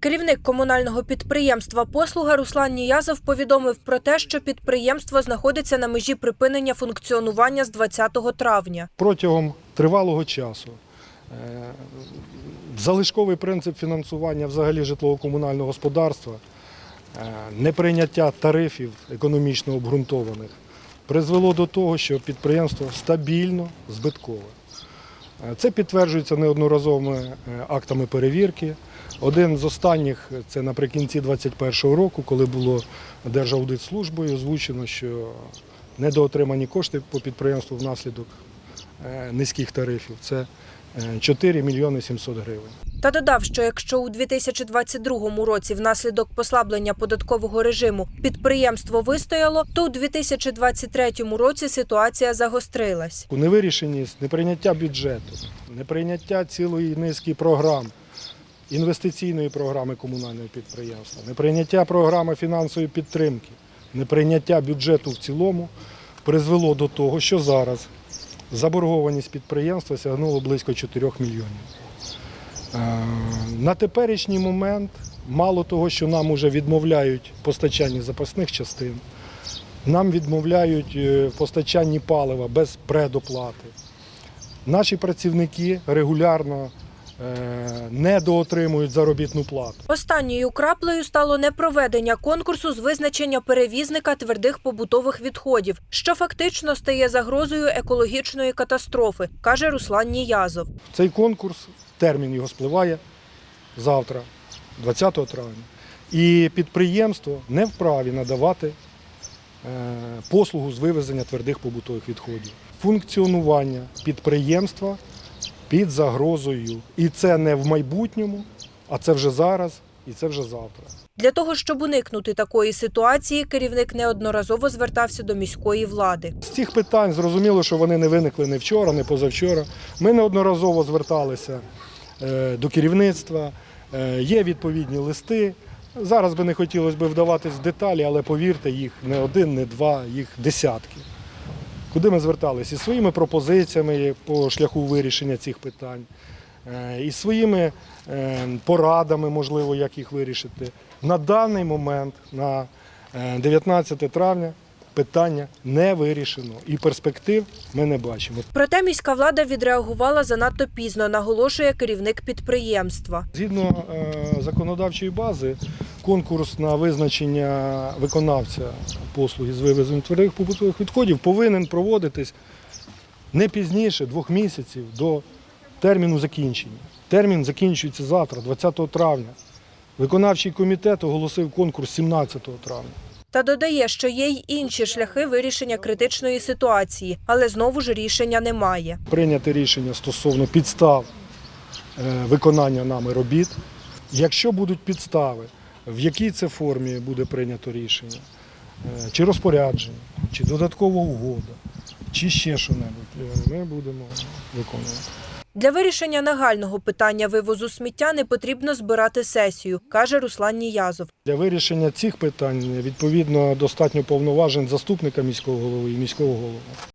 Керівник комунального підприємства Послуга Руслан Ніязов повідомив про те, що підприємство знаходиться на межі припинення функціонування з 20 травня. протягом тривалого часу. е, Залишковий принцип фінансування взагалі житлово-комунального господарства, е, неприйняття тарифів економічно обґрунтованих призвело до того, що підприємство стабільно збиткове. Це підтверджується неодноразовими е, актами перевірки. Один з останніх це наприкінці 2021 року, коли було Держаудитслужбою озвучено, що недоотримані кошти по підприємству внаслідок е, низьких тарифів. Це 4 мільйони 700 гривень. Та додав, що якщо у 2022 році внаслідок послаблення податкового режиму підприємство вистояло, то у 2023 році ситуація загострилась. У Невирішеність, неприйняття бюджету, неприйняття цілої низки програм, інвестиційної програми комунального підприємства, неприйняття програми фінансової підтримки, неприйняття бюджету в цілому призвело до того, що зараз заборгованість підприємства сягнула близько 4 мільйонів. Е, На теперішній момент мало того, що нам вже відмовляють постачання запасних частин, нам відмовляють е, постачанні палива без предоплати. Наші працівники регулярно недоотримують заробітну плату. Останньою краплею стало непроведення конкурсу з визначення перевізника твердих побутових відходів, що фактично стає загрозою екологічної катастрофи, каже Руслан Ніязов. Цей конкурс, термін його спливає завтра, 20 травня. І підприємство не вправі надавати е, послугу з вивезення твердих побутових відходів. Функціонування підприємства під загрозою. І це не в майбутньому, а це вже зараз і це вже завтра. Для того, щоб уникнути такої ситуації, керівник неодноразово звертався до міської влади. З цих питань зрозуміло, що вони не виникли не вчора, не позавчора. Ми неодноразово зверталися е, до керівництва, е, є відповідні листи. Зараз би не хотілося б вдаватись в деталі, але повірте, їх не один, не два, їх десятки. Куди ми зверталися? Із своїми пропозиціями по шляху вирішення цих питань, е, і своїми е, порадами, можливо, як їх вирішити. На даний момент, на е, 19 травня, питання не вирішено і перспектив ми не бачимо. Проте міська влада відреагувала занадто пізно, наголошує керівник підприємства. Згідно е, законодавчої бази, конкурс на визначення виконавця послуги з вивезення твердих побутових відходів повинен проводитись не пізніше двох місяців до терміну закінчення. Термін закінчується завтра, 20 травня. Виконавчий комітет оголосив конкурс 17 травня. Та додає, що є й інші шляхи вирішення критичної ситуації, але знову ж рішення немає. прийняти рішення стосовно підстав е, виконання нами робіт. Якщо будуть підстави, в якій це формі буде прийнято рішення, е, чи розпорядження, чи додаткова угода, чи ще що-небудь, е, ми будемо виконувати. Для вирішення нагального питання вивозу сміття не потрібно збирати сесію, каже Руслан Ніязов. Для вирішення цих питань відповідно достатньо повноважень заступника міського голови і міського голови.